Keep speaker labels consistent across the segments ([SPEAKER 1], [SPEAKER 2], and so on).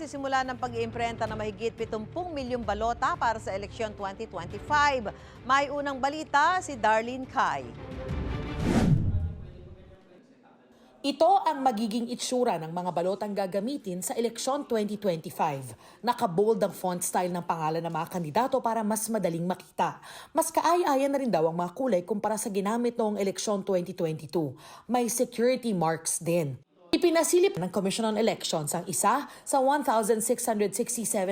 [SPEAKER 1] magsisimula ng pag-iimprenta ng mahigit 70 milyong balota para sa eleksyon 2025. May unang balita si Darlene Kai.
[SPEAKER 2] Ito ang magiging itsura ng mga balotang gagamitin sa eleksyon 2025. Nakabold ang font style ng pangalan ng mga kandidato para mas madaling makita. Mas kaaya-aya na rin daw ang mga kulay kumpara sa ginamit noong eleksyon 2022. May security marks din. Ipinasilip ng Commission on Elections ang isa sa 1,667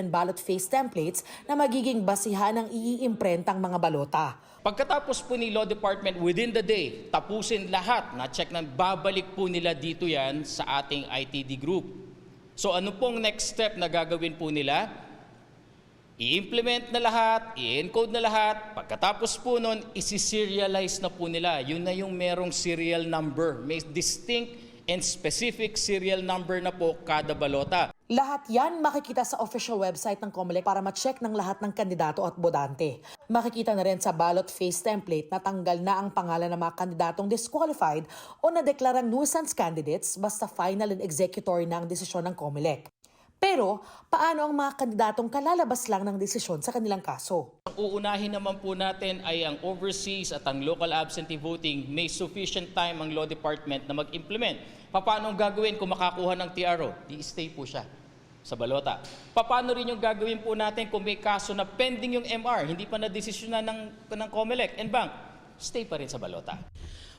[SPEAKER 2] ballot face templates na magiging basihan ng iiimprentang mga balota.
[SPEAKER 3] Pagkatapos po ni Law Department within the day, tapusin lahat, na-check na babalik po nila dito yan sa ating ITD group. So ano pong next step na gagawin po nila? I-implement na lahat, i-encode na lahat, pagkatapos po nun, isi-serialize na po nila. Yun na yung merong serial number. May distinct and specific serial number na po kada balota.
[SPEAKER 2] Lahat yan makikita sa official website ng COMELEC para ma-check ng lahat ng kandidato at bodante. Makikita na rin sa ballot face template na tanggal na ang pangalan ng mga kandidatong disqualified o nadeklarang nuisance candidates basta final and executory na ang desisyon ng COMELEC. Pero, paano ang mga kandidatong kalalabas lang ng desisyon sa kanilang kaso?
[SPEAKER 3] Ang uunahin naman po natin ay ang overseas at ang local absentee voting. May sufficient time ang law department na mag-implement. Paano gagawin kung makakuha ng TRO? Di-stay po siya sa balota. Paano rin yung gagawin po natin kung may kaso na pending yung MR, hindi pa na-desisyonan ng, ng COMELEC and bank? Stay pa rin sa balota.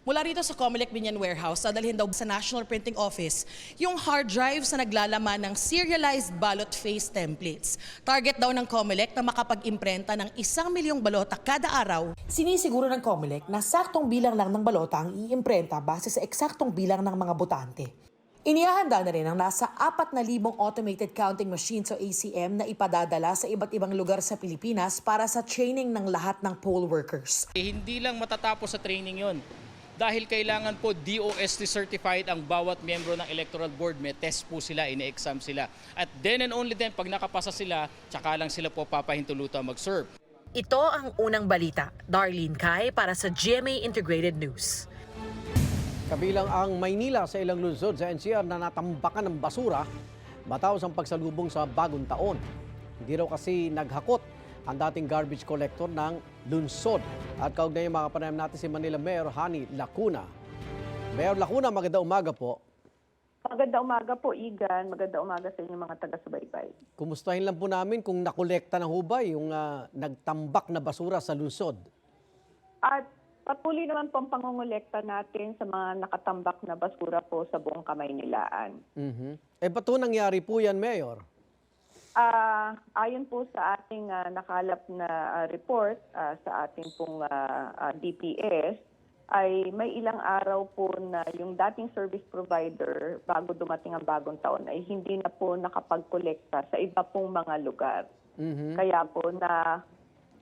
[SPEAKER 4] Mula rito sa Comelec Binyan Warehouse, dadalhin daw sa National Printing Office yung hard drives na naglalaman ng serialized ballot face templates. Target daw ng Comelec na makapag-imprenta ng isang milyong balota kada araw
[SPEAKER 2] Sinisiguro ng COMELEC na saktong bilang lang ng balota ang iimprenta base sa eksaktong bilang ng mga botante. Inihahanda na rin ang nasa 4,000 automated counting machines o ACM na ipadadala sa iba't ibang lugar sa Pilipinas para sa training ng lahat ng poll workers.
[SPEAKER 3] Eh, hindi lang matatapos sa training yon. Dahil kailangan po DOST certified ang bawat miyembro ng electoral board. May test po sila, ine-exam sila. At then and only then, pag nakapasa sila, tsaka lang sila po papahintulutan mag-serve.
[SPEAKER 2] Ito ang unang balita. Darlene Kai para sa GMA Integrated News.
[SPEAKER 5] Kabilang ang Maynila sa ilang lungsod sa NCR na natambakan ng basura matapos ang pagsalubong sa bagong taon. Hindi raw kasi naghakot ang dating garbage collector ng lungsod. At kaugnay mga panayam natin si Manila Mayor Hani Lacuna. Mayor Lacuna, maganda umaga po.
[SPEAKER 6] Maganda umaga po, Igan. Maganda umaga sa inyong mga taga-subaybay.
[SPEAKER 5] Kumustahin lang po namin kung nakolekta ng hubay yung ah, nagtambak na basura sa lungsod.
[SPEAKER 6] At patuloy naman po ang pangungulekta natin sa mga nakatambak na basura po sa buong Kamaynilaan.
[SPEAKER 5] Mhm. Eh, ba't nangyari po yan, Mayor?
[SPEAKER 6] Ah, ayon po sa ating ah, nakalap na ah, report ah, sa ating pong ah, ah, DPS, ay may ilang araw po na yung dating service provider bago dumating ang bagong taon ay hindi na po nakapagkolekta sa iba pong mga lugar.
[SPEAKER 5] Mhm.
[SPEAKER 6] Kaya po na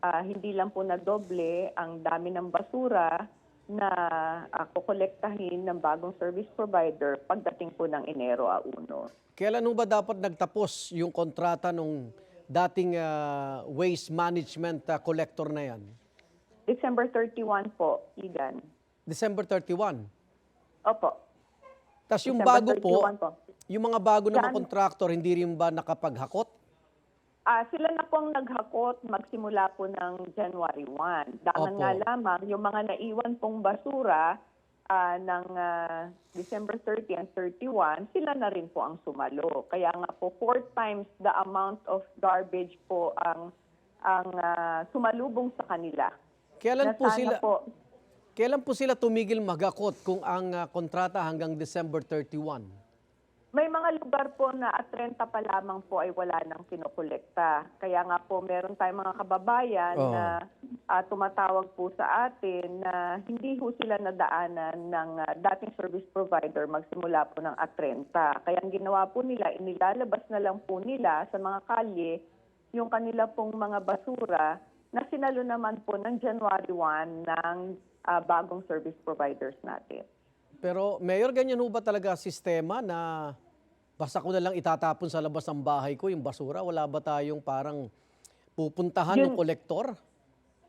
[SPEAKER 6] ah, hindi lang po na doble ang dami ng basura na uh, kukolektahin ng bagong service provider pagdating po ng Enero a 1.
[SPEAKER 5] Kailan ba dapat nagtapos yung kontrata nung dating ah, waste management ah, collector na yan?
[SPEAKER 6] December 31 po, Igan.
[SPEAKER 5] December 31.
[SPEAKER 6] Opo.
[SPEAKER 5] Tapos yung
[SPEAKER 6] December
[SPEAKER 5] bago po,
[SPEAKER 6] 31 po.
[SPEAKER 5] yung mga bago na
[SPEAKER 6] Yan.
[SPEAKER 5] kontraktor, hindi rin ba nakapaghakot?
[SPEAKER 6] Ah, sila na pong naghakot magsimula po ng January 1. Dangan
[SPEAKER 5] Opo.
[SPEAKER 6] nga lamang yung mga naiwan pong basura ah, ng ah, December 30 and 31, sila na rin po ang sumalo. Kaya nga po four times the amount of garbage po ang ang ah, sumalubong sa kanila.
[SPEAKER 5] Kailan
[SPEAKER 6] Na
[SPEAKER 5] po sila
[SPEAKER 6] po,
[SPEAKER 5] Kailan po sila tumigil maghakot kung ang ah, kontrata hanggang December 31?
[SPEAKER 6] May mga lugar po na at 30 pa lamang po ay wala nang kinokolekta. Kaya nga po meron tayong mga kababayan
[SPEAKER 5] Oo.
[SPEAKER 6] na ah, tumatawag po sa atin na hindi ho sila nadaanan ng ah, dating service provider magsimula po ng at 30. Kaya ang ginawa po nila, inilalabas na lang po nila sa mga kalye yung kanila pong mga basura na sinalo naman po ng January 1 ng ah, bagong service providers natin.
[SPEAKER 5] Pero Mayor, ganyan ho ba talaga sistema na basta ko na lang itatapon sa labas ng bahay ko yung basura? Wala ba tayong parang pupuntahan ng
[SPEAKER 6] Yun-
[SPEAKER 5] kolektor?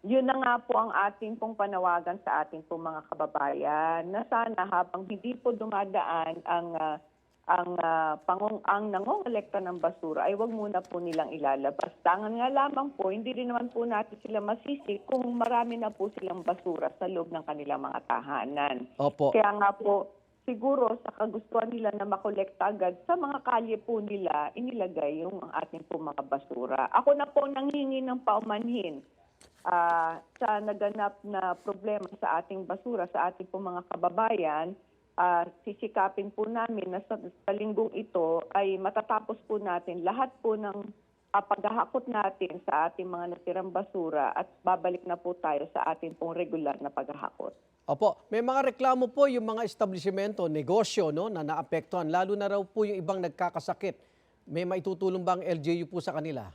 [SPEAKER 6] Yun na nga po ang ating pong panawagan sa ating pong mga kababayan na sana habang hindi po dumadaan ang ah, ang ah, pangong ang nangongolekta ng basura ay wag muna po nilang ilalabas. Tangan nga lamang po, hindi rin naman po natin sila masisi kung marami na po silang basura sa loob ng kanilang mga tahanan.
[SPEAKER 5] Opo.
[SPEAKER 6] Kaya nga po, siguro sa kagustuhan nila na makolekta agad, sa mga kalye po nila, inilagay yung ating po mga basura. Ako na po nanghingi ng paumanhin ah, sa naganap na problema sa ating basura, sa ating po mga kababayan, ah, sisikapin po namin na sa, sa linggong ito ay matatapos po natin lahat po ng ah, paghahakot natin sa ating mga natirang basura at babalik na po tayo sa ating pong regular na paghahakot.
[SPEAKER 5] Opo, may mga reklamo po yung mga establishmento, negosyo no, na naapektuhan, lalo na raw po yung ibang nagkakasakit. May maitutulong ba ang LGU po sa kanila?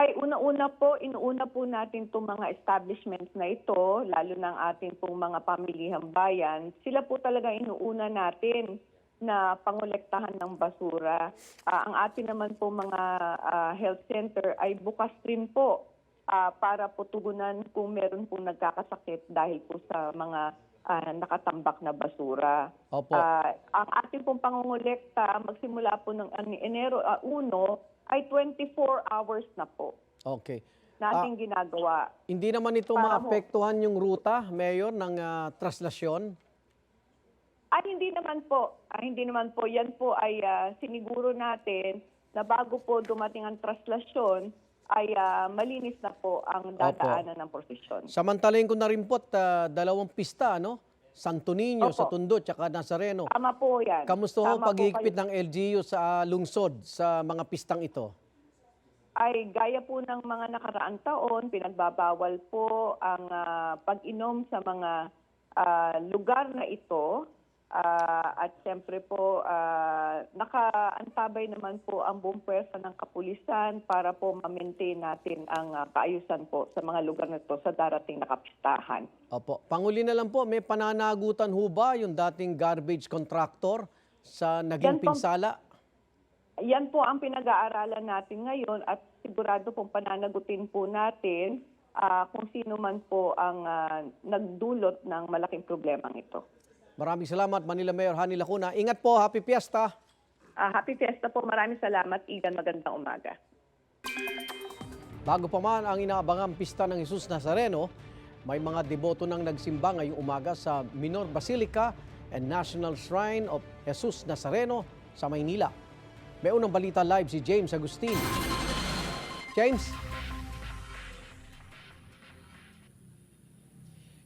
[SPEAKER 6] Ay, una-una po, inuuna po natin itong mga establishments na ito, lalo ng ating pong mga pamilihang bayan. Sila po talaga inuuna natin na pangolektahan ng basura. Ah, ang atin naman po mga ah, health center ay bukas rin po ah, para po tugunan kung meron pong nagkakasakit dahil po sa mga ah, nakatambak na basura.
[SPEAKER 5] Opo.
[SPEAKER 6] Ah, ang ating pong pangongolekta magsimula po ng Enero ah, 1 ay 24 hours na po
[SPEAKER 5] Okay.
[SPEAKER 6] na ating ginagawa.
[SPEAKER 5] Hindi naman ito
[SPEAKER 6] Para
[SPEAKER 5] maapektuhan yung ruta, Mayor, ng ah, traslasyon?
[SPEAKER 6] Ay hindi naman po, ay hindi naman po. Yan po ay ah, siniguro natin na bago po dumating ang traslasyon ay ah, malinis na po ang dadaanan ng prosesyon.
[SPEAKER 5] Samantalayin ko na rin po, at, ah, dalawang pista, no? Santo Niño
[SPEAKER 6] Opo.
[SPEAKER 5] sa Tondo, tsaka Nazareno.
[SPEAKER 6] Tama po yan.
[SPEAKER 5] Kamusta ho
[SPEAKER 6] Tama po
[SPEAKER 5] paghihigpit
[SPEAKER 6] kayo.
[SPEAKER 5] ng LGU sa lungsod sa mga pistang ito?
[SPEAKER 6] ay gaya po ng mga nakaraang taon, pinagbabawal po ang ah, pag-inom sa mga ah, lugar na ito. Ah, at siyempre po, ah, nakaantabay naman po ang buong pwersa ng kapulisan para po ma-maintain natin ang ah, kaayusan po sa mga lugar na ito sa darating na kapistahan.
[SPEAKER 5] Opo. Panguli na lang po, may pananagutan ho ba yung dating garbage contractor sa naging
[SPEAKER 6] Yan po.
[SPEAKER 5] pinsala?
[SPEAKER 6] Yan po ang pinag-aaralan natin ngayon at sigurado pong pananagutin po natin ah, kung sino man po ang ah, nagdulot ng malaking problemang ito.
[SPEAKER 5] Maraming salamat, Manila Mayor Hani Lacuna. Ingat po, happy fiesta!
[SPEAKER 6] Ah, happy Fiesta po. Maraming salamat. Igan, magandang umaga.
[SPEAKER 5] Bago pa man ang inaabangang pista ng Jesus Nazareno, may mga deboto nang nagsimba ngayong umaga sa Minor Basilica and National Shrine of Jesus Nazareno sa Maynila. May unang balita live si James Agustin. James?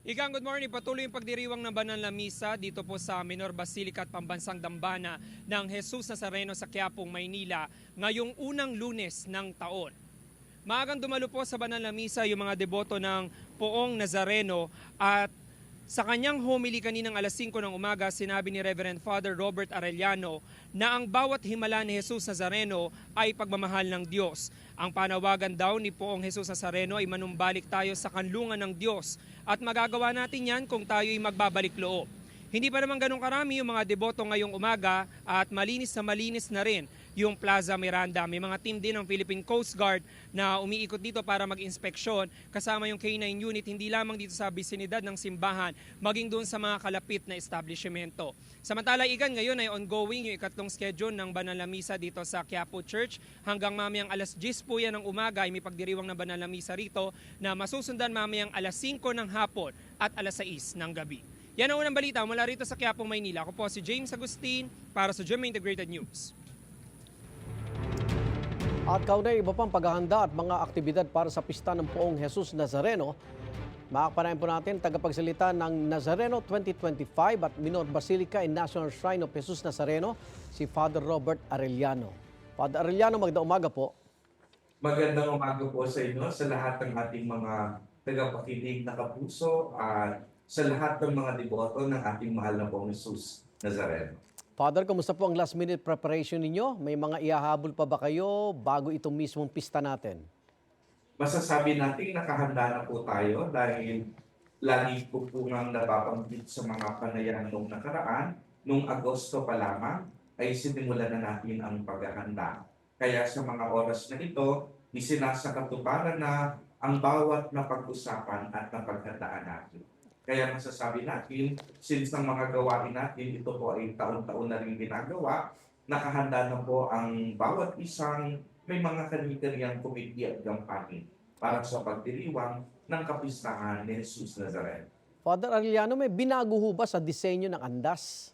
[SPEAKER 7] Igang good morning. Patuloy yung pagdiriwang ng banal na misa dito po sa Minor Basilica at Pambansang Dambana ng Jesus Nazareno sa Quiapong, Maynila ngayong unang lunes ng taon. Maagang dumalo po sa banal na misa yung mga deboto ng Poong Nazareno at sa kanyang homily kaninang alas 5 ng umaga, sinabi ni Reverend Father Robert Arellano na ang bawat himala ni Jesus Nazareno ay pagmamahal ng Diyos. Ang panawagan daw ni Poong Jesus Nazareno ay manumbalik tayo sa kanlungan ng Diyos at magagawa natin yan kung tayo ay magbabalik loob. Hindi pa naman ganun karami yung mga deboto ngayong umaga at malinis na malinis na rin yung Plaza Miranda. May mga team din ng Philippine Coast Guard na umiikot dito para mag-inspeksyon kasama yung K9 unit hindi lamang dito sa bisinidad ng simbahan maging doon sa mga kalapit na establishmento. Samantala igan ngayon ay ongoing yung ikatlong schedule ng Banal na Misa dito sa Quiapo Church hanggang mamayang alas 10 po yan ng umaga ay may pagdiriwang ng Banal na Misa rito na masusundan mamayang alas 5 ng hapon at alas 6 ng gabi. Yan ang unang balita mula rito sa Quiapo, Maynila. Ako po si James Agustin para sa GMA Integrated News.
[SPEAKER 5] At kaunay iba pang paghahanda at mga aktibidad para sa pista ng Poong Jesus Nazareno. Makakapanayan po natin tagapagsalita ng Nazareno 2025 at Minor Basilica and National Shrine of Jesus Nazareno, si Father Robert Arellano. Father Arellano, magda umaga po.
[SPEAKER 8] Magandang umaga po sa inyo, sa lahat ng ating mga tagapakinig na kapuso at sa lahat ng mga deboto ng ating mahal na pong Jesus Nazareno.
[SPEAKER 5] Father, kumusta po ang last minute preparation ninyo? May mga ihahabol pa ba kayo bago itong mismong pista natin?
[SPEAKER 8] Masasabi natin nakahanda na po tayo dahil lagi po po nang napapanggit sa mga panayam nung nakaraan, nung Agosto pa lamang, ay sinimulan na natin ang paghahanda. Kaya sa mga oras na ito, isinasakatuparan na ang bawat napag-usapan at napaghandaan natin. Kaya masasabi natin, since ang mga gawain natin, ito po ay taon-taon na rin ginagawa, nakahanda na po ang bawat isang may mga kanya-kanyang committee at gampanin para sa pagdiriwang ng kapistahan ni Jesus Nazareno.
[SPEAKER 5] Father Arellano, may binago ho ba sa disenyo ng andas?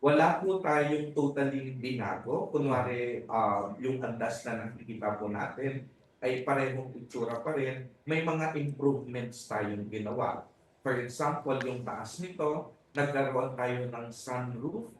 [SPEAKER 8] Wala po tayong totally binago. Kunwari, ah, yung andas na nakikita po natin ay parehong itsura pa rin. May mga improvements tayong ginawa. For example, yung taas nito, nagkaroon tayo ng sunroof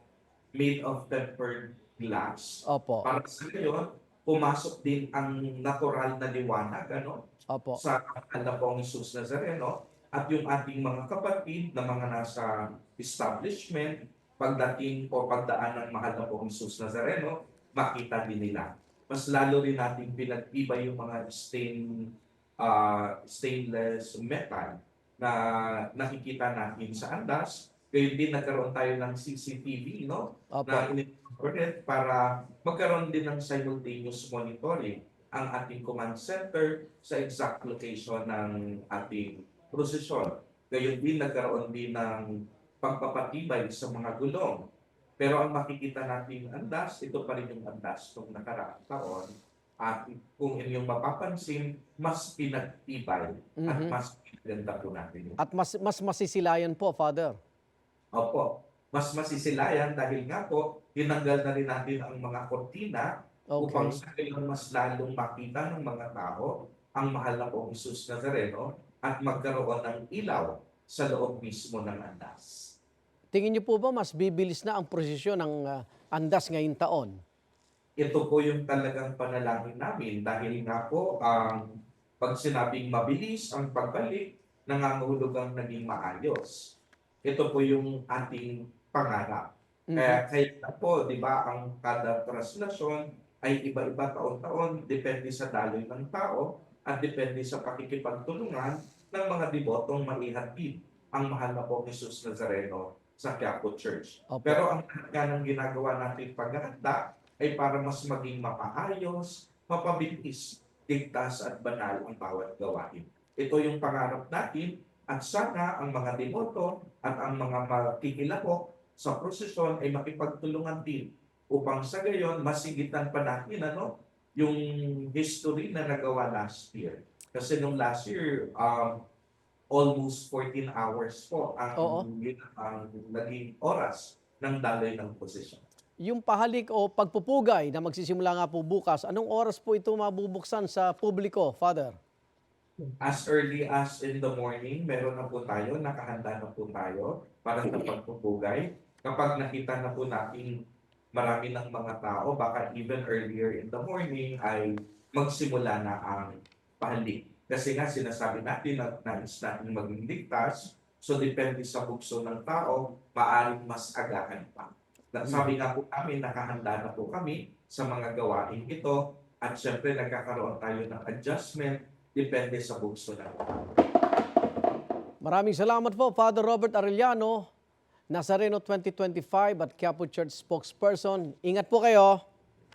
[SPEAKER 8] made of tempered glass.
[SPEAKER 5] Opo,
[SPEAKER 8] Para sa ngayon, pumasok din ang natural na liwanag ano,
[SPEAKER 5] opo.
[SPEAKER 8] sa ala po ang Jesus Nazareno at yung ating mga kapatid na mga nasa establishment, pagdating o pagdaan ng mahal na pong Jesus Nazareno, makita din nila. Mas lalo rin natin pinag-iba yung mga stain, ah, stainless metal na nakikita natin sa andas. Kaya din nagkaroon tayo ng CCTV, no?
[SPEAKER 5] Opo.
[SPEAKER 8] na in-incorporate para magkaroon din ng simultaneous monitoring ang ating command center sa exact location ng ating prosesyon. Gayon din nagkaroon din ng pagpapatibay sa mga gulong. Pero ang makikita nating andas, ito pa rin yung andas ng nakaraang taon. At kung inyong mapapansin, mas pinagtibay at
[SPEAKER 5] Mhm.
[SPEAKER 8] mas pinaganda po natin.
[SPEAKER 5] At mas, mas masisilayan po, Father.
[SPEAKER 8] Opo, mas masisilayan dahil nga po, tinanggal na rin natin ang mga kortina upang
[SPEAKER 5] Okay.
[SPEAKER 8] sa ngayon mas lalong makita ng mga tao ang mahal na pong Jesus Nazareno at magkaroon ng ilaw sa loob mismo ng andas.
[SPEAKER 5] Tingin niyo po ba mas bibilis na ang prosesyon ng ah, andas ngayong taon?
[SPEAKER 8] Ito po yung talagang panalangin namin dahil nga po ang pag sinabing mabilis ang pagbalik, nangangahulog ang naging maayos. Ito po yung ating pangarap.
[SPEAKER 5] Mhm.
[SPEAKER 8] Kaya, kaya po, di ba, ang kada translasyon ay iba-iba taon-taon, depende sa daloy ng tao at depende sa pakikipagtulungan ng mga debotong maihatid ang mahal na po Jesus Nazareno sa Quiapo Church.
[SPEAKER 5] Opo.
[SPEAKER 8] Pero ang lahat nga ng ginagawa natin paghahanda ay para mas maging mapaayos, mapabilis, ligtas at banal ang bawat gawain. Ito yung pangarap natin at sana ang mga demoto at ang mga makikilahok sa prosesyon ay makipagtulungan din upang sa gayon masigitan pa natin ano, yung history na nagawa last year. Kasi nung last year, um, almost 14 hours po ang,
[SPEAKER 5] Oo.
[SPEAKER 8] ang naging oras ng daloy ng posisyon.
[SPEAKER 5] Yung pahalik o pagpupugay na magsisimula nga po bukas, anong oras po ito mabubuksan sa publiko, Father?
[SPEAKER 8] As early as in the morning, meron na po tayo, nakahanda na po tayo para sa pagpupugay. Kapag nakita na po natin marami ng mga tao, baka even earlier in the morning ay magsimula na ang pahalik. Kasi nga sinasabi natin na nais natin maging ligtas, so depende sa bukso ng tao, maaring mas agahan pa. Na- Sabi nga po namin, nakahanda na po kami sa mga gawain ito at syempre nagkakaroon tayo ng adjustment depende sa bukso ng
[SPEAKER 5] Maraming salamat po, Father Robert Arellano, Nazareno 2025 at Quiapo Church spokesperson. Ingat po kayo.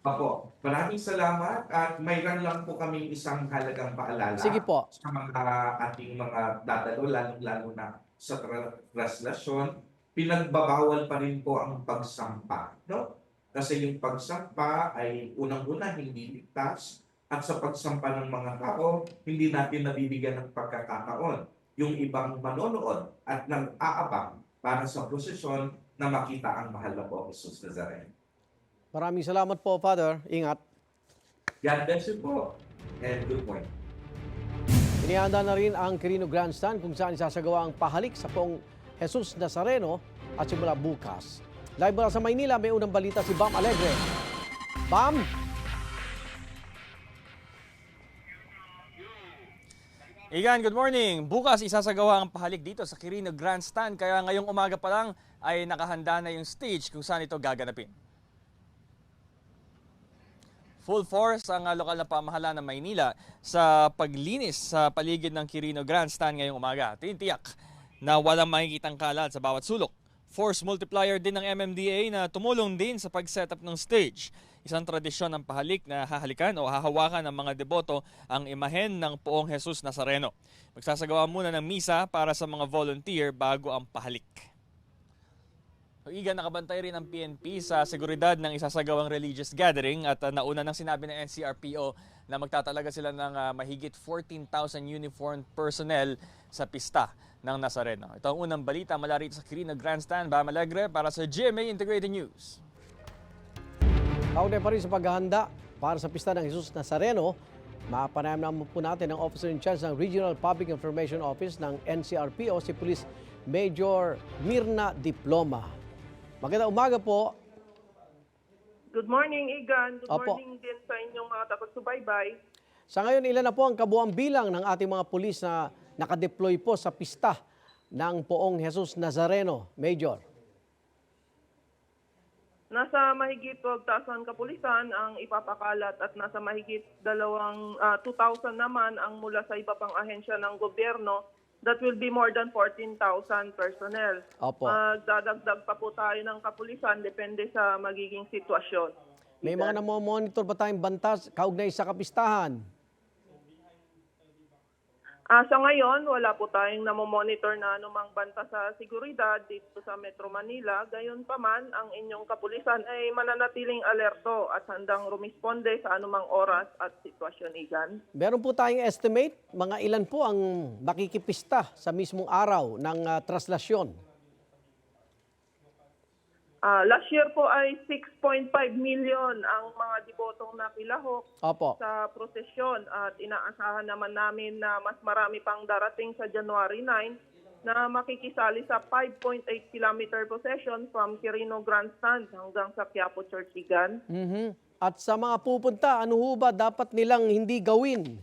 [SPEAKER 8] Apo, maraming salamat at mayroon lang po kami isang halagang paalala
[SPEAKER 5] Sige po.
[SPEAKER 8] sa mga ating mga dadalo, lalong-lalo na sa tra- translasyon, pinagbabawal pa rin po ang pagsampa. No? Kasi yung pagsampa ay unang-una hindi ligtas at sa pagsampa ng mga tao, hindi natin nabibigyan ng pagkakataon yung ibang manonood at nang aabang para sa prosesyon na makita ang mahal na po Jesus Nazareno.
[SPEAKER 5] Maraming salamat po, Father. Ingat.
[SPEAKER 8] God bless you po and good morning.
[SPEAKER 5] Inihanda na rin ang Quirino Grandstand kung saan isasagawa ang pahalik sa poong Jesus Nazareno at simula bukas. Live mula sa Maynila, may unang balita si Bam Alegre. Bam!
[SPEAKER 9] Igan, good morning. Bukas isasagawa ang pahalik dito sa Quirino Grandstand kaya ngayong umaga pa lang ay nakahanda na yung stage kung saan ito gaganapin. Full force ang ah, lokal na pamahalaan ng Maynila sa paglinis sa paligid ng Quirino Grandstand ngayong umaga. Tinitiyak na walang makikitang kalat sa bawat sulok. Force multiplier din ng MMDA na tumulong din sa pag-setup ng stage. Isang tradisyon ng pahalik na hahalikan o hahawakan ng mga deboto ang imahen ng poong Jesus Nazareno. Magsasagawa muna ng misa para sa mga volunteer bago ang pahalik. Igan, nakabantay rin ang PNP sa seguridad ng isasagawang religious gathering at uh, nauna nang sinabi ng NCRPO na magtatalaga sila ng uh, mahigit 14,000 uniformed personnel sa pista ng Nazareno. Ito ang unang balita mula rito sa Quirino Grandstand, Bam Alegre para sa GMA Integrated News.
[SPEAKER 5] Kaugnay pa rin sa paghahanda para sa pista ng Jesus Nazareno, mapanayam naman po natin ang officer in charge ng Regional Public Information Office ng NCRPO, si Police Major Mirna Diploma. Magandang umaga po.
[SPEAKER 10] Good morning, Igan. Good
[SPEAKER 5] Opo.
[SPEAKER 10] morning din sa inyong mga taga-subaybay.
[SPEAKER 5] Sa ngayon, ilan na po ang kabuang bilang ng ating mga pulis na nakadeploy po sa pista ng poong Jesus Nazareno, Major?
[SPEAKER 10] Nasa mahigit 12,000 kapulisan ang ipapakalat at nasa mahigit dalawang ah, 2,000 naman ang mula sa iba pang ahensya ng gobyerno. That will be more than 14,000 personnel.
[SPEAKER 5] Opo.
[SPEAKER 10] Magdadagdag pa po tayo ng kapulisan depende sa magiging sitwasyon.
[SPEAKER 5] May mga namomonitor ba tayong bantas kaugnay sa kapistahan?
[SPEAKER 10] Ah, sa ngayon, wala po tayong namomonitor na anumang banta sa seguridad dito sa Metro Manila. Gayon pa man, ang inyong kapulisan ay mananatiling alerto at handang rumisponde sa anumang oras at sitwasyon, Igan.
[SPEAKER 5] Meron po tayong estimate, mga ilan po ang makikipista sa mismong araw ng ah, traslasyon?
[SPEAKER 10] Ah, last year po ay 6.5 million ang mga debotong nakilahok
[SPEAKER 5] Opo.
[SPEAKER 10] sa prosesyon at inaasahan naman namin na mas marami pang darating sa January 9 na makikisali sa 5.8 kilometer procession from Quirino Grandstand hanggang sa Quiapo Church Igan.
[SPEAKER 5] Mhm. At sa mga pupunta, ano ho ba dapat nilang hindi gawin?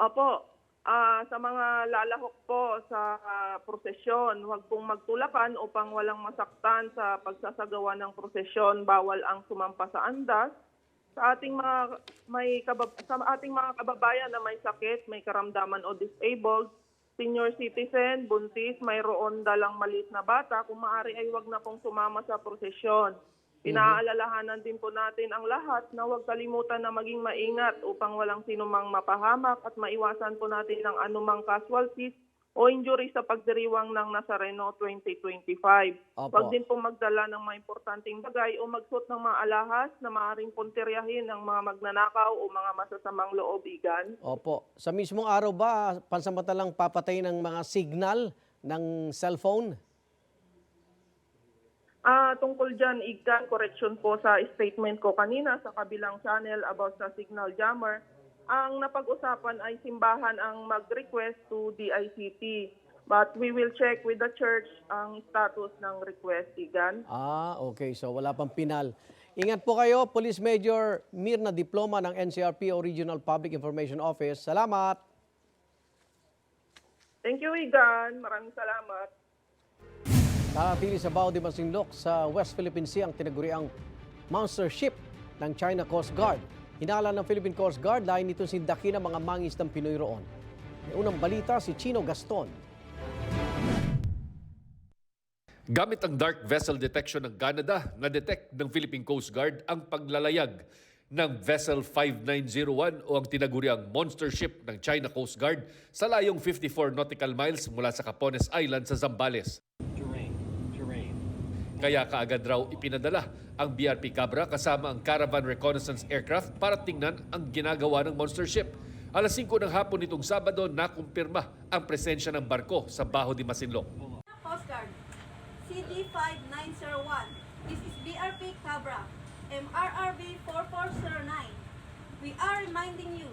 [SPEAKER 10] Opo, ah, sa mga lalahok po sa ah, prosesyon, huwag pong magtulakan upang walang masaktan sa pagsasagawa ng prosesyon. Bawal ang sumampa sa andas. Sa ating mga may kabab- sa ating mga kababayan na may sakit, may karamdaman o disabled, senior citizen, buntis, mayroon dalang maliit na bata, kung maaari ay huwag na pong sumama sa prosesyon. Pinaalalahanan din po natin ang lahat na huwag kalimutan na maging maingat upang walang sinumang mapahamak at maiwasan po natin ang anumang casualties o injury sa pagdiriwang ng Nazareno 2025.
[SPEAKER 5] Opo.
[SPEAKER 10] Huwag din po magdala ng mga importanteng bagay o magsuot ng mga alahas na maaaring puntiryahin ng mga magnanakaw o mga masasamang loob, Igan.
[SPEAKER 5] Opo. Sa mismong araw ba, pansamantalang papatay ng mga signal ng cellphone?
[SPEAKER 10] Ah, tungkol dyan, Igan, correction po sa statement ko kanina sa kabilang channel about sa signal jammer. Ang napag-usapan ay simbahan ang mag-request to DICT. But we will check with the church ang status ng request, Igan.
[SPEAKER 5] Ah, okay. So wala pang pinal. Ingat po kayo, Police Major Mirna Diploma ng NCRPO Regional Public Information Office. Salamat!
[SPEAKER 10] Thank you, Igan. Maraming salamat.
[SPEAKER 5] Nakatili sa Bao de Masinloc sa West Philippine Sea ang tinaguriang monster ship ng China Coast Guard. Hinala ng Philippine Coast Guard dahil nitong sindakin ang mga mangis ng Pinoy roon. May unang balita si Chino Gaston.
[SPEAKER 11] Gamit ang dark vessel detection ng Canada, na-detect ng Philippine Coast Guard ang paglalayag ng Vessel 5901 o ang tinaguriang monster ship ng China Coast Guard sa layong 54 nautical miles mula sa Capones Island sa Zambales. Kaya kaagad raw ipinadala ang BRP Cabra kasama ang Caravan Reconnaissance Aircraft para tingnan ang ginagawa ng monster ship. Alas 5 ng hapon nitong Sabado, nakumpirma ang presensya ng barko sa Baho de Masinloc.
[SPEAKER 12] Coast Guard, CD5901. This is BRP Cabra, MRRB 4409. We are reminding you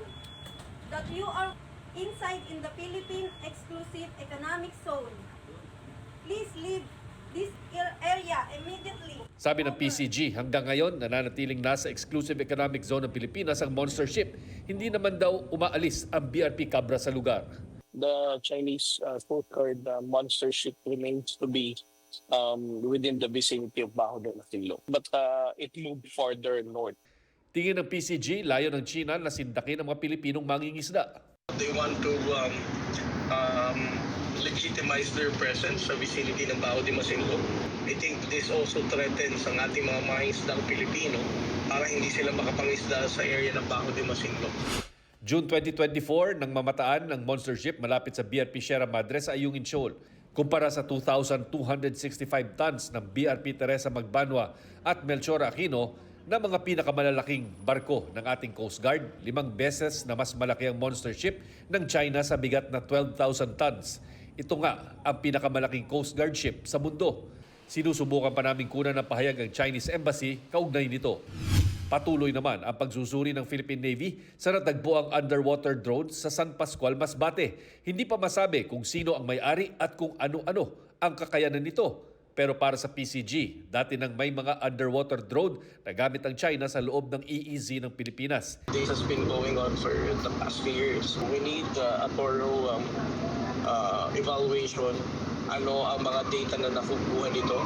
[SPEAKER 12] that you are inside in the Philippine Exclusive Economic Zone. Please leave this ar- area immediately.
[SPEAKER 11] Sabi ng PCG, hanggang ngayon nananatiling nasa exclusive economic zone ng Pilipinas ang monster ship. Hindi naman daw umaalis ang BRP Cabra sa lugar.
[SPEAKER 13] the Chinese uh, Coast Guard uh, monster ship remains to be um, within the vicinity of Bajo de Masinloc. But uh, it moved further north.
[SPEAKER 11] Tingin ng PCG, layo ng China na sindakin ang mga Pilipinong mangingisda.
[SPEAKER 13] They want to um, legitimize their presence sa vicinity ng Bajo de Masinloc. I think this also threatens ang ating mga mangingisdang Pilipino para hindi sila makapangisda sa area ng Bajo de Masinloc.
[SPEAKER 11] June 2024, nang mamataan ng monster ship malapit sa BRP Sierra Madre sa Ayungin Shoal. kumpara sa 2,265 tons ng BRP Teresa Magbanwa at Melchor Aquino na mga pinakamalalaking barko ng ating Coast Guard, limang beses na mas malaki ang monster ship ng China sa bigat na 12,000 tons. Ito nga ang pinakamalaking Coast Guard ship sa mundo. Sinusubukan pa namin kunan ng pahayag ang Chinese Embassy kaugnay nito. Patuloy naman ang pagsusuri ng Philippine Navy sa natagpo ang underwater drones sa San Pascual, Masbate. Hindi pa masabi kung sino ang may-ari at kung ano-ano ang kakayanan nito. Pero para sa PCG, dati nang may mga underwater drone na gamit ang China sa loob ng EEZ ng Pilipinas.
[SPEAKER 13] This has been going on for the past few years. We need uh, a thorough um, uh, evaluation. Ano ang mga data na nakukuha nito.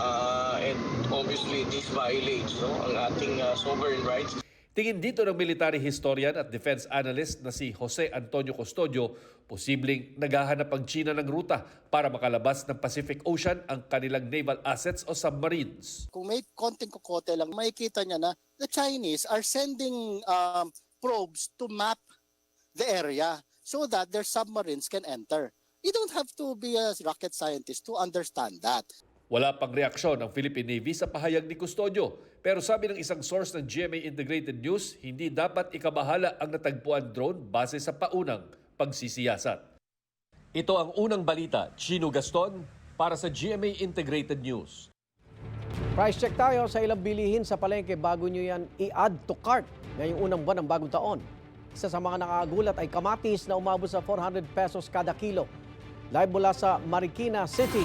[SPEAKER 13] Uh, and obviously, this violates no, ang ating uh, sovereign rights.
[SPEAKER 11] Tingin dito ng military historian at defense analyst na si Jose Antonio Custodio, posibleng naghahanap ang China ng ruta para makalabas ng Pacific Ocean ang kanilang naval assets o submarines.
[SPEAKER 14] kung may konting kokote lang, makikita niya na the Chinese are sending um, probes to map the area so that their submarines can enter. You don't have to be a rocket scientist to understand that.
[SPEAKER 11] Wala pang reaksyon ng Philippine Navy sa pahayag ni Custodio. Pero sabi ng isang source ng GMA Integrated News, hindi dapat ikabahala ang natagpuan drone base sa paunang pagsisiyasat. Ito ang unang balita, Chino Gaston, para sa GMA Integrated News.
[SPEAKER 5] Price check tayo sa ilang bilihin sa palengke bago nyo yan i-add to cart ngayong unang buwan ng bagong taon. Isa sa mga nakagulat ay kamatis na umabot sa 400 pesos kada kilo. Live mula sa Marikina City.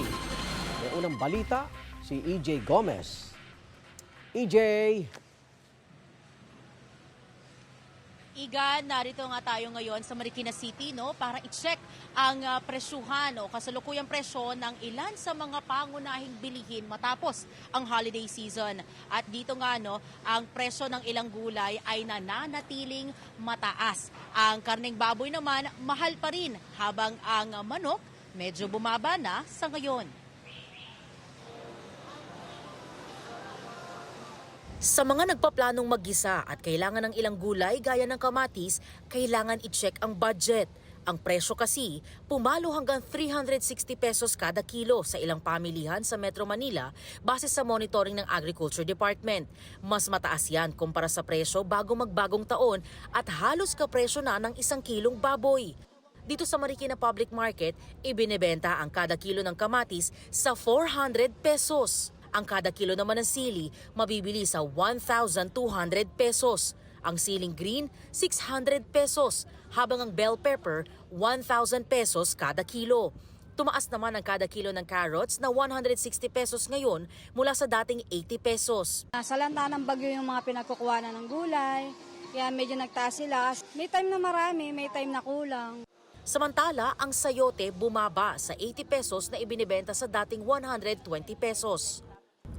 [SPEAKER 5] May unang balita, si EJ Gomez. EJ,
[SPEAKER 15] Igan, narito nga tayo ngayon sa Marikina City no para i-check ang ah, presyuhan o kasalukuyang presyo ng ilan sa mga pangunahing bilihin matapos ang holiday season. At dito nga no, ang presyo ng ilang gulay ay nananatiling mataas. Ang karneng baboy naman mahal pa rin habang ang manok medyo bumaba na sa ngayon. Sa mga nagpaplanong maggisa at kailangan ng ilang gulay gaya ng kamatis, kailangan i-check ang budget. Ang presyo kasi, pumalo hanggang 360 pesos kada kilo sa ilang pamilihan sa Metro Manila base sa monitoring ng Agriculture Department. Mas mataas yan kumpara sa presyo bago magbagong taon at halos kapresyo na ng isang kilong baboy. Dito sa Marikina Public Market, ibinebenta ang kada kilo ng kamatis sa 400 pesos. Ang kada kilo naman ng sili mabibili sa 1,200 pesos. Ang siling green, 600 pesos, habang ang bell pepper, 1,000 pesos kada kilo. Tumaas naman ang kada kilo ng carrots na 160 pesos ngayon mula sa dating 80 pesos.
[SPEAKER 12] Sa lanta ng bagyo yung mga pinagkukuha na ng gulay, kaya medyo nagtaas sila. May time na marami, may time na kulang.
[SPEAKER 15] Samantala, ang sayote bumaba sa 80 pesos na ibinibenta sa dating 120 pesos.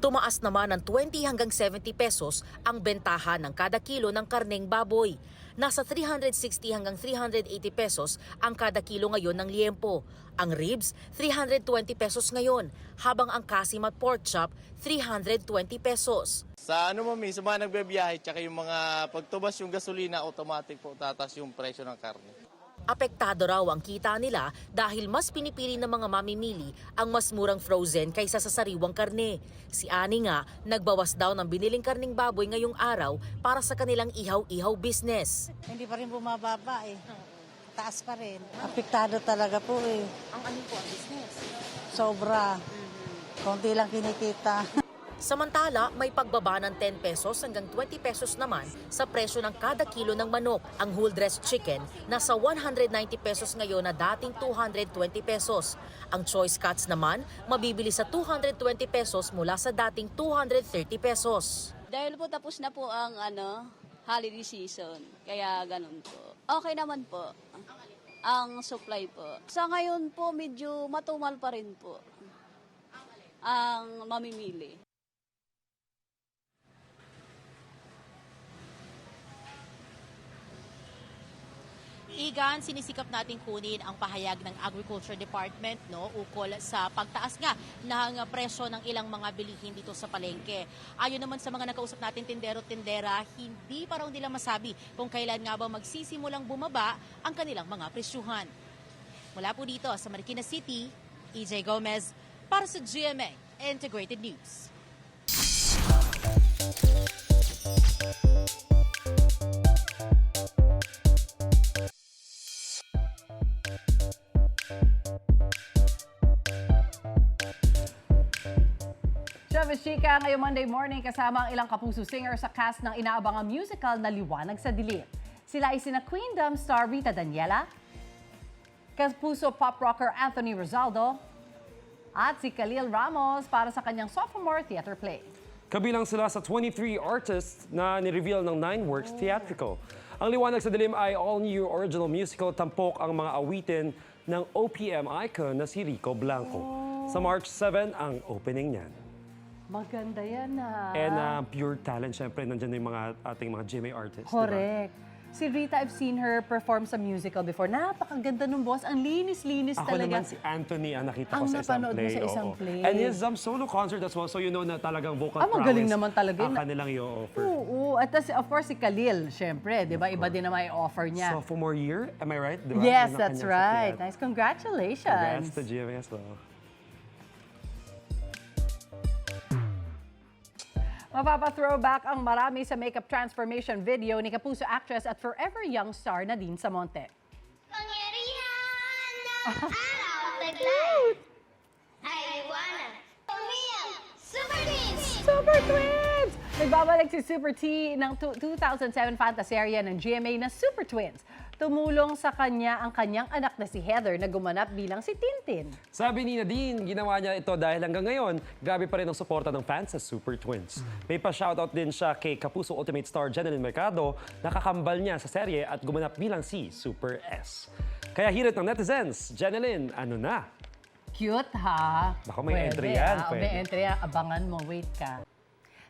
[SPEAKER 15] Tumaas naman ng 20 hanggang 70 pesos ang bentahan ng kada kilo ng karneng baboy. Nasa 360 hanggang 380 pesos ang kada kilo ngayon ng liempo. Ang ribs, 320 pesos ngayon, habang ang kasim at pork chop, 320 pesos.
[SPEAKER 16] Sa ano mami, sa mga nagbebiyahe, tsaka yung mga pagtubas yung gasolina, automatic po tatas yung presyo ng karne.
[SPEAKER 15] Apektado raw ang kita nila dahil mas pinipili ng mga mamimili ang mas murang frozen kaysa sa sariwang karne. Si Ani nga, nagbawas daw ng biniling karning baboy ngayong araw para sa kanilang ihaw-ihaw business.
[SPEAKER 17] Hindi pa rin bumababa eh. Taas pa rin. Apektado talaga po eh.
[SPEAKER 15] Ang ano po ang business?
[SPEAKER 17] Sobra. Konti lang kinikita.
[SPEAKER 15] Samantala, may pagbaba ng 10 pesos hanggang 20 pesos naman sa presyo ng kada kilo ng manok. Ang whole dressed chicken nasa 190 pesos ngayon na dating 220 pesos. Ang choice cuts naman mabibili sa 220 pesos mula sa dating 230 pesos.
[SPEAKER 18] Dahil po tapos na po ang ano, holiday season. Kaya ganun po. Okay naman po. Ang supply po. Sa ngayon po, medyo matumal pa rin po. Ang mamimili.
[SPEAKER 15] Igan, sinisikap natin kunin ang pahayag ng Agriculture Department no ukol sa pagtaas nga ng presyo ng ilang mga bilihin dito sa palengke. Ayon naman sa mga nakausap natin tindero-tindera, hindi pa raw nila masabi kung kailan nga ba magsisimulang bumaba ang kanilang mga presyuhan. Mula po dito sa Marikina City,
[SPEAKER 19] EJ Gomez para sa GMA Integrated News.
[SPEAKER 20] Travis Chica ngayong Monday morning kasama ang ilang kapuso singer sa cast ng inaabangang musical na Liwanag sa Dilim. Sila ay sina Queendom star Rita Daniela, kapuso pop rocker Anthony Rizaldo, at si Khalil Ramos para sa kanyang sophomore theater play.
[SPEAKER 21] Kabilang sila sa 23 artists na ni-reveal ng Nine Works Theatrical. Ang Liwanag sa Dilim ay all-new original musical tampok ang mga awitin ng OPM icon na si Rico Blanco. Sa March 7 ang opening niyan.
[SPEAKER 20] Maganda yan ah.
[SPEAKER 21] And uh, pure talent, syempre, nandyan na yung mga ating mga GMA artists.
[SPEAKER 20] Correct. Si Rita, I've seen her perform sa musical before. Napakaganda nung boss. Ang linis-linis
[SPEAKER 21] Ako
[SPEAKER 20] talaga.
[SPEAKER 21] naman si Anthony ang nakita ko
[SPEAKER 20] Ang
[SPEAKER 21] sa isang play.
[SPEAKER 20] sa isang
[SPEAKER 21] oo.
[SPEAKER 20] play.
[SPEAKER 21] And his um, solo concert as well. So you know na talagang vocal
[SPEAKER 20] Ah, magaling
[SPEAKER 21] prowess
[SPEAKER 20] naman talaga
[SPEAKER 21] Ang kanilang i-offer.
[SPEAKER 20] Oo. At tas, of course, si Khalil, syempre. Di ba? Iba din naman i-offer niya.
[SPEAKER 21] Sophomore year, am I right? Di ba?
[SPEAKER 20] Yes,
[SPEAKER 21] Yun ang
[SPEAKER 20] that's right. Nice. Congratulations.
[SPEAKER 21] Congrats to GMA as well.
[SPEAKER 20] Mapapa-throwback ang marami sa makeup transformation video ni Kapuso actress at forever young star Nadine Samonte.
[SPEAKER 22] I wanna Pumiyam Super Twins!
[SPEAKER 20] Super Twins! Nagbabalik si Super T ng tu- 2007 fantaserya ng GMA na Super Twins. Tumulong sa kanya ang kanyang anak na si Heather na gumanap bilang si Tintin.
[SPEAKER 21] Sabi ni Nadine, ginawa niya ito dahil hanggang ngayon, grabe pa rin ang suporta ng fans sa Super Twins. May pa-shoutout din siya kay Kapuso Ultimate Star Jeneline Mercado, nakakambal niya sa serye at gumanap bilang si Super S. Kaya hirit ng netizens, Jeneline, ano na?
[SPEAKER 20] Cute ha?
[SPEAKER 21] Baka may
[SPEAKER 20] Pwede,
[SPEAKER 21] entry yan,
[SPEAKER 20] ah.
[SPEAKER 21] pwede.
[SPEAKER 20] May entry yan. Abangan mo. Wait ka.